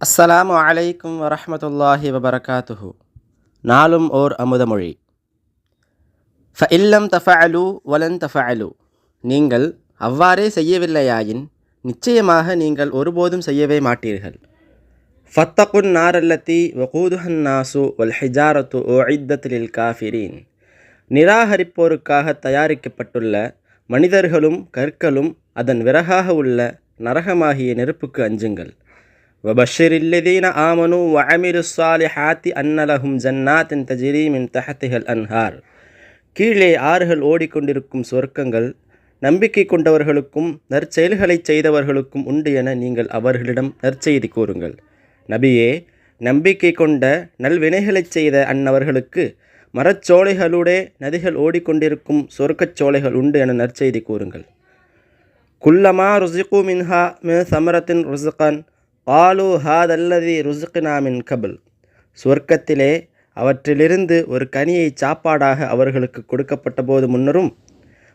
அஸ்ஸலாமு அலைக்கும் வரஹ்மத்துல்லாஹி வபரகாத்துஹு. நாளும் ஓர் அமுதமொழி. ஃப இல்லம் தஃபஅலு வலன் தஃபஅலு. நீங்கள் அவ்வாறே செய்யவில்லையாயின் நிச்சயமாக நீங்கள் ஒருபோதும் செய்யவே மாட்டீர்கள். ஃபத்தகுன் நாரல்லத்தி வகூதுஹன் நாசு வல் ஹிஜாரத்து ஒஇத்தத்திலில் காஃபிரீன். நிராகரிப்போருக்காக தயாரிக்கப்பட்டுள்ள மனிதர்களும் கற்களும் அதன் விறகாக உள்ள நரகமாகிய நெருப்புக்கு அஞ்சுங்கள். وبشر الذين آمنوا وعملوا الصالحات أن لهم جنات تجري من تحتها الأنهار கீழே ஆறுகள் ஓடிக்கொண்டிருக்கும் சொர்க்கங்கள் நம்பிக்கை கொண்டவர்களுக்கும் நற்செயல்களைச் செய்தவர்களுக்கும் உண்டு என நீங்கள் அவர்களிடம் நற்செய்தி கூறுங்கள் நபியே நம்பிக்கை கொண்ட நல்வினைகளைச் செய்த அன்னவர்களுக்கு மரச்சோலைகளூடே நதிகள் ஓடிக்கொண்டிருக்கும் சொர்க்கச் சோலைகள் உண்டு என நற்செய்தி கூறுங்கள் குல்லமா ருசிகு மின்ஹா மின் சமரத்தின் ருசுகன் பாலு ஹாதல்லதி ருசுக்னாமின் கபில் சொர்க்கத்திலே அவற்றிலிருந்து ஒரு கனியை சாப்பாடாக அவர்களுக்கு கொடுக்கப்பட்ட போது முன்னரும்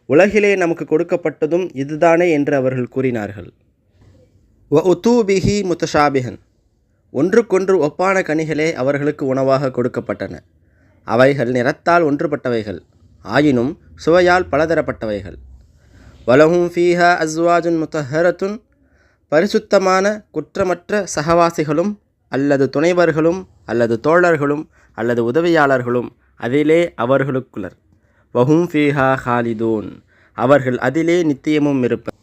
உலகிலே நமக்கு கொடுக்கப்பட்டதும் இதுதானே என்று அவர்கள் கூறினார்கள் வ உத்தூபிஹி முத்தஷாபிஹன் ஒன்றுக்கொன்று ஒப்பான கனிகளே அவர்களுக்கு உணவாக கொடுக்கப்பட்டன அவைகள் நிறத்தால் ஒன்றுபட்டவைகள் ஆயினும் சுவையால் பலதரப்பட்டவைகள் வலஹும் ஃபீஹா அஸ்வாஜுன் முத்தஹரத்துன் பரிசுத்தமான குற்றமற்ற சகவாசிகளும் அல்லது துணைவர்களும் அல்லது தோழர்களும் அல்லது உதவியாளர்களும் அதிலே அவர்களுக்குள்ளர் வஹும் ஃபீஹா ஹாலிதூன். அவர்கள் அதிலே நித்தியமும் இருப்பர்.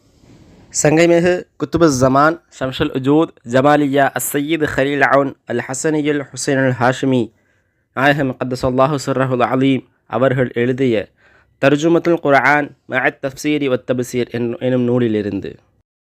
சங்கைமிகு குத்துபு ஜமான் ஷம்ஷல் உஜூத் ஜமாலியா அஸ்ஸயீத் ஹலீல் அவுன் அல் ஹசனியுல் ஹுசைன் அல் ஹாஷ்மி நாயகம் கத்தசல்லாஹு சுர்ரஹுல் அலீம் அவர்கள் எழுதிய தர்ஜுமத்துல் குர்ஆன் மஹத் தஃப்சீரி ஒத்தபசீர் என் எனும் நூலிலிருந்து.